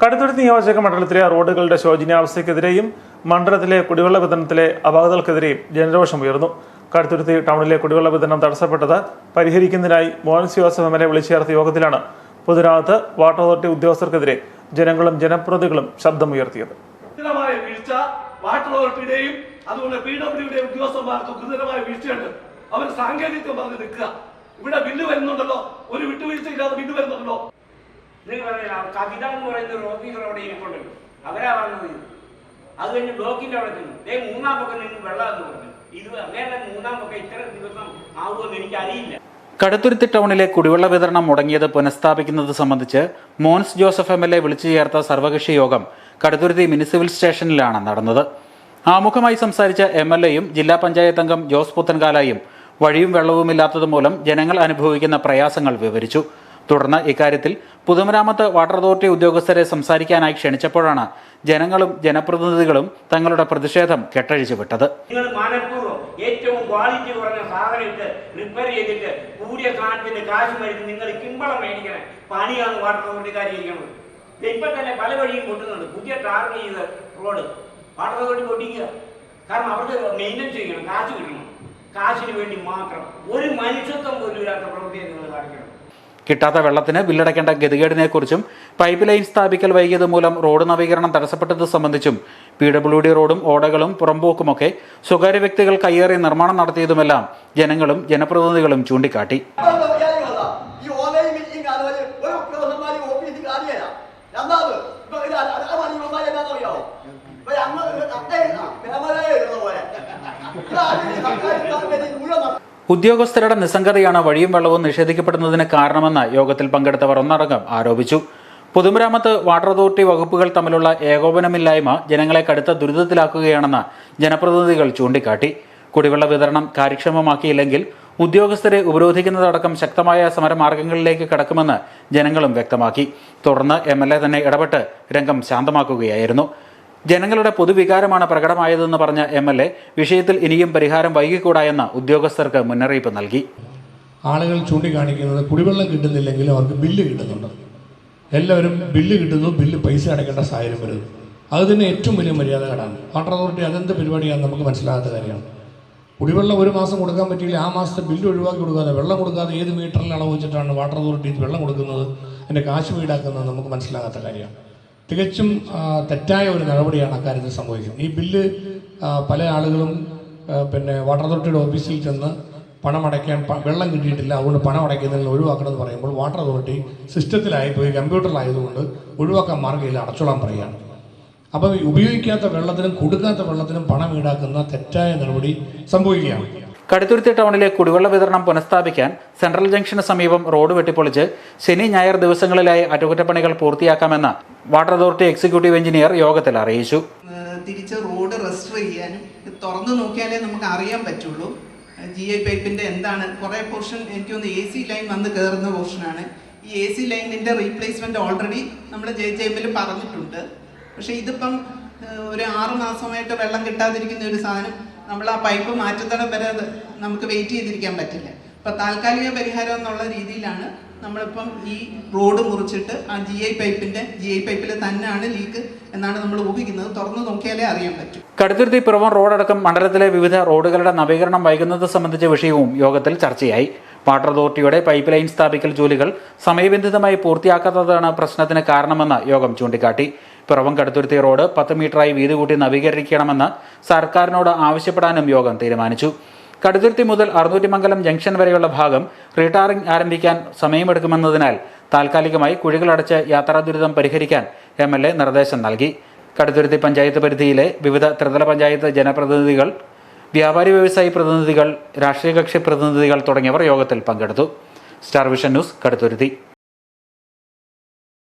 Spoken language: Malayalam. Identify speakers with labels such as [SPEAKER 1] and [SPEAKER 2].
[SPEAKER 1] കടുത്തുരുത്തി നിയോജക മണ്ഡലത്തിലെ റോഡുകളുടെ ശോചനീയാവസ്ഥയ്ക്കെതിരെയും മണ്ഡലത്തിലെ കുടിവെള്ള വിതരണത്തിലെ അപാകതകൾക്കെതിരെയും ജനരോഷം ഉയർന്നു. കടുത്തുരുത്തി ടൗണിലെ കുടിവെള്ള വിതരണം തടസ്സപ്പെട്ടത് പരിഹരിക്കുന്നതിനായി Mons Joseph M L A വിളിച്ചു ചേർത്ത യോഗത്തിലാണ് പൊതുരാത്ത് വാട്ടർ അതോറിറ്റി ഉദ്യോഗസ്ഥർക്കെതിരെ ജനങ്ങളും ജനപ്രതികളും ശബ്ദമുയർത്തിയത്.
[SPEAKER 2] അവർ സാങ്കേതികം പറഞ്ഞ് നിൽക്കുക. ഇവിടെ ബില്ല് വരുന്നുണ്ടല്ലോ. ഒരു വിട്ടുവീഴ്ചയില്ലാതെ ബില്ല് വരുന്നുണ്ടല്ലോ.
[SPEAKER 3] നിങ്ങൾ പറഞ്ഞില്ല കവിത എന്ന് പറയുന്ന ഓഫീസർ അവിടെ ഇരിപ്പുണ്ടല്ലോ അവരാ ഇത്. അത് കഴിഞ്ഞ് ബ്ലോക്കിന്റെ അവിടെ ചെന്നു. ദേ മൂന്നാം പക്കം നിന്ന് വെള്ളം എന്ന് പറഞ്ഞു. ഇത് അങ്ങനെ മൂന്നാം പക്കം ഇത്ര ദിവസം ആവുമെന്ന് എനിക്കറിയില്ല.
[SPEAKER 4] കടുത്തുരുത്തി ടൗണിലെ കുടിവെള്ള വിതരണം മുടങ്ങിയത് പുനഃസ്ഥാപിക്കുന്നത് സംബന്ധിച്ച് Mons Joseph M L A വിളിച്ചു ചേർത്ത സർവകക്ഷി യോഗം കടുത്തുരുത്തി മുനിസിപ്പൽ സ്റ്റേഷനിലാണ് നടന്നത്. ആമുഖമായി സംസാരിച്ച എം എൽ എയും ജില്ലാ പഞ്ചായത്ത് അംഗം ജോസ് പുത്തൻകാലായും വഴിയും വെള്ളവും ഇല്ലാത്തതുമൂലം ജനങ്ങൾ അനുഭവിക്കുന്ന പ്രയാസങ്ങൾ വിവരിച്ചു. തുടർന്ന് ഇക്കാര്യത്തിൽ പൊതുമരാമത്ത് വാട്ടർ അതോറിറ്റി ഉദ്യോഗസ്ഥരെ സംസാരിക്കാനായി ക്ഷണിച്ചപ്പോഴാണ് ജനങ്ങളും ജനപ്രതിനിധികളും തങ്ങളുടെ പ്രതിഷേധം കെട്ടഴിച്ചു വിട്ടത്
[SPEAKER 3] ഏറ്റവും ക്വാളിറ്റി കുറഞ്ഞ സാധനം ഇട്ട് റിപ്പയർ ചെയ്തിട്ട് കൂടിയ സാധനത്തിന്റെ കാശ് മരുന്ന് നിങ്ങൾ കിമ്പളം മേടിക്കണേ. പണിയാണ് വാട്ടർ അതോറിറ്റിക്കാർ ഇരിക്കുന്നത് ഇപ്പൊ തന്നെ പല വഴിയും പൊട്ടുന്നുണ്ട്. പുതിയ ടാർഗ് ചെയ്ത റോഡ് വാട്ടർ അതോറിറ്റി പൊട്ടിക്കുക. കാരണം അവർക്ക് മെയിന്റെനൻസ് ചെയ്യണം കാശ് കിട്ടണം. കാശിന് വേണ്ടി മാത്രം. ഒരു മനുഷ്യത്വം പോലും ഇല്ലാത്ത പ്രവൃത്തിയെ നിങ്ങൾ കാണിക്കണം.
[SPEAKER 4] കിട്ടാത്ത വെള്ളത്തിന് ബില്ലടയ്ക്കേണ്ട ഗതികേടിനെക്കുറിച്ചും പൈപ്പ് ലൈൻ സ്ഥാപിക്കൽ വൈകിയത് മൂലം റോഡ് നവീകരണം തടസ്സപ്പെട്ടത് സംബന്ധിച്ചും പി ഡബ്ല്യു ഡി റോഡും ഓടകളും പുറമ്പോക്കുമൊക്കെ സ്വകാര്യ വ്യക്തികൾ കയ്യേറി നിർമ്മാണം നടത്തിയതുമെല്ലാം ജനങ്ങളും ജനപ്രതിനിധികളും ചൂണ്ടിക്കാട്ടി. ഉദ്യോഗസ്ഥരുടെ നിസ്സംഗതയാണ് വഴിയും വെള്ളവും നിഷേധിക്കപ്പെടുന്നതിന് കാരണമെന്ന് യോഗത്തിൽ പങ്കെടുത്തവർ ഒന്നടങ്കം ആരോപിച്ചു. പൊതുമരാമത്ത് വാട്ടർ അതോറിറ്റി വകുപ്പുകൾ തമ്മിലുള്ള ഏകോപനമില്ലായ്മ ജനങ്ങളെ കടുത്ത ദുരിതത്തിലാക്കുകയാണെന്ന് ജനപ്രതിനിധികൾ ചൂണ്ടിക്കാട്ടി. കുടിവെള്ള വിതരണം കാര്യക്ഷമമാക്കിയില്ലെങ്കിൽ ഉദ്യോഗസ്ഥരെ ഉപരോധിക്കുന്നതടക്കം ശക്തമായ സമരമാർഗങ്ങളിലേക്ക് കടക്കുമെന്ന് ജനങ്ങളും വ്യക്തമാക്കി. തുടർന്ന് എം തന്നെ ഇടപെട്ട് രംഗം ശാന്തമാക്കുകയായിരുന്നു. ജനങ്ങളുടെ പൊതുവികാരമാണ് പ്രകടമായതെന്ന് പറഞ്ഞ എം എൽ എ വിഷയത്തിൽ ഇനിയും പരിഹാരം വൈകിക്കൂടാ എന്ന് ഉദ്യോഗസ്ഥർക്ക് മുന്നറിയിപ്പ് നൽകി.
[SPEAKER 5] ആളുകൾ ചൂണ്ടിക്കാണിക്കുന്നത് കുടിവെള്ളം കിട്ടുന്നില്ലെങ്കിൽ അവർക്ക് ബില്ല് കിട്ടുന്നുണ്ട്. എല്ലാവരും ബില്ല് കിട്ടുന്നു ബില്ല് പൈസ അടയ്ക്കേണ്ട സാഹചര്യം വരുന്നു. അത് തന്നെ ഏറ്റവും വലിയ മര്യാദകളാണ് വാട്ടർ അതോറിറ്റി അതെന്ത് പരിപാടിയാണ് നമുക്ക് മനസ്സിലാകാത്ത കാര്യമാണ്. കുടിവെള്ളം ഒരു മാസം കൊടുക്കാൻ പറ്റിയില്ല ആ മാസത്തെ ബില്ല് ഒഴിവാക്കി കൊടുക്കാതെ വെള്ളം കൊടുക്കാതെ ഏത് മീറ്ററിൽ അളവ് വെച്ചിട്ടാണ് വാട്ടർ അതോറിറ്റി വെള്ളം കൊടുക്കുന്നത് അതിന്റെ കാശ് വീടാക്കുന്നത് നമുക്ക് മനസ്സിലാകാത്ത കാര്യമാണ്. തികച്ചും തെറ്റായ ഒരു നടപടിയാണ് അക്കാര്യത്തിൽ സംഭവിക്കുന്നത് ഈ ബില്ല് പല ആളുകളും പിന്നെ വാട്ടർ അതോറിറ്റിയുടെ ഓഫീസിൽ ചെന്ന് പണം അടയ്ക്കാൻ വെള്ളം കിട്ടിയിട്ടില്ല അതുകൊണ്ട് പണം അടയ്ക്കുന്നതിൽ ഒഴിവാക്കണമെന്ന് പറയുമ്പോൾ വാട്ടർ അതോറിറ്റി സിസ്റ്റത്തിലായി പോയി കമ്പ്യൂട്ടറിലായതുകൊണ്ട് ഒഴിവാക്കാൻ മാർഗമില്ല അടച്ചോളാൻ പറയുകയാണ്. അപ്പം ഉപയോഗിക്കാത്ത വെള്ളത്തിനും കൊടുക്കാത്ത വെള്ളത്തിനും പണം ഈടാക്കുന്ന തെറ്റായ നടപടി സംഭവിക്കുകയാണ്.
[SPEAKER 4] കടുത്തുരുത്തി ടൗണിലെ കുടിവെള്ള വിതരണം പുനഃസ്ഥാപിക്കാൻ സെൻട്രൽ ജംഗ്ഷന് സമീപം റോഡ് വെട്ടിപ്പൊളിച്ച് ശനി ഞായർ ദിവസങ്ങളിലായി അറ്റകുറ്റപ്പണികൾ പൂർത്തിയാക്കാമെന്ന് വാട്ടർ അതോറിറ്റി എക്സിക്യൂട്ടീവ് എഞ്ചിനീയർ യോഗത്തിൽ അറിയിച്ചു.
[SPEAKER 6] തിരിച്ച് റോഡ് റെസ്റ്റർ ചെയ്യാനും തുറന്നു നോക്കിയാലേ നമുക്ക് അറിയാൻ പറ്റുള്ളൂ. ജി ഐ പൈപ്പിന്റെ എന്താണ് കുറേ പോർഷൻ എനിക്ക് തോന്നുന്നു എ സി ലൈൻ വന്ന് കയറുന്ന പോർഷനാണ് ഈ എ സി ലൈനിന്റെ റീപ്ലേസ്മെന്റ് ഓൾറെഡി നമ്മൾ ജെ ജെ എമ്മിൽ പറഞ്ഞിട്ടുണ്ട്. പക്ഷേ ഇതിപ്പം ഒരു ആറ് മാസമായിട്ട് വെള്ളം കിട്ടാതിരിക്കുന്ന ഒരു സാധനം നമ്മൾ ആ പൈപ്പ് മാറ്റത്തണം വരെ നമുക്ക് വെയിറ്റ് ചെയ്തിരിക്കാൻ പറ്റില്ല. അപ്പം താൽക്കാലിക പരിഹാരം എന്നുള്ള രീതിയിലാണ് നമ്മളിപ്പം ഈ റോഡ് മുറിച്ചിട്ട് ആ ജി ഐ പൈപ്പിന്റെ ജി ഐ പൈപ്പിൽ തന്നെയാണ് ലീക്ക് എന്നാണ് നമ്മൾ ഊഹിക്കുന്നത്. തുറന്നു നോക്കിയാലേ അറിയാൻ പറ്റും.
[SPEAKER 4] കടുത്തുരുത്തി പിറവം റോഡടക്കം മണ്ഡലത്തിലെ വിവിധ റോഡുകളുടെ നവീകരണം വൈകുന്നത് സംബന്ധിച്ച വിഷയവും യോഗത്തിൽ ചർച്ചയായി. വാട്ടർ അതോറിറ്റിയുടെ പൈപ്പ് ലൈൻ സ്ഥാപിക്കൽ ജോലികൾ സമയബന്ധിതമായി പൂർത്തിയാക്കാത്തതാണ് പ്രശ്നത്തിന് കാരണമെന്ന് യോഗം ചൂണ്ടിക്കാട്ടി. പിറവം കടുത്തുരുത്തി റോഡ് പത്ത് മീറ്ററായി വീതി കൂട്ടി നവീകരിക്കണമെന്ന് സർക്കാരിനോട് ആവശ്യപ്പെടാനും യോഗം തീരുമാനിച്ചു. കടുത്തുരുത്തി മുതൽ അറുന്നൂറ്റിമംഗലം ജംഗ്ഷൻ വരെയുള്ള ഭാഗം റീടാറിംഗ് ആരംഭിക്കാൻ സമയമെടുക്കുമെന്നതിനാൽ താൽക്കാലികമായി കുഴികളടച്ച് യാത്രാ ദുരിതം പരിഹരിക്കാൻ എം എൽ എ നിർദ്ദേശം നൽകി. കടുതുരുത്തി പഞ്ചായത്ത് പരിധിയിലെ വിവിധ ത്രിതല പഞ്ചായത്ത് ജനപ്രതിനിധികൾ വ്യാപാരി വ്യവസായി പ്രതിനിധികൾ രാഷ്ട്രീയ കക്ഷി പ്രതിനിധികൾ തുടങ്ങിയവർ യോഗത്തിൽ പങ്കെടുത്തു. Star vision news Kaduthuruthy.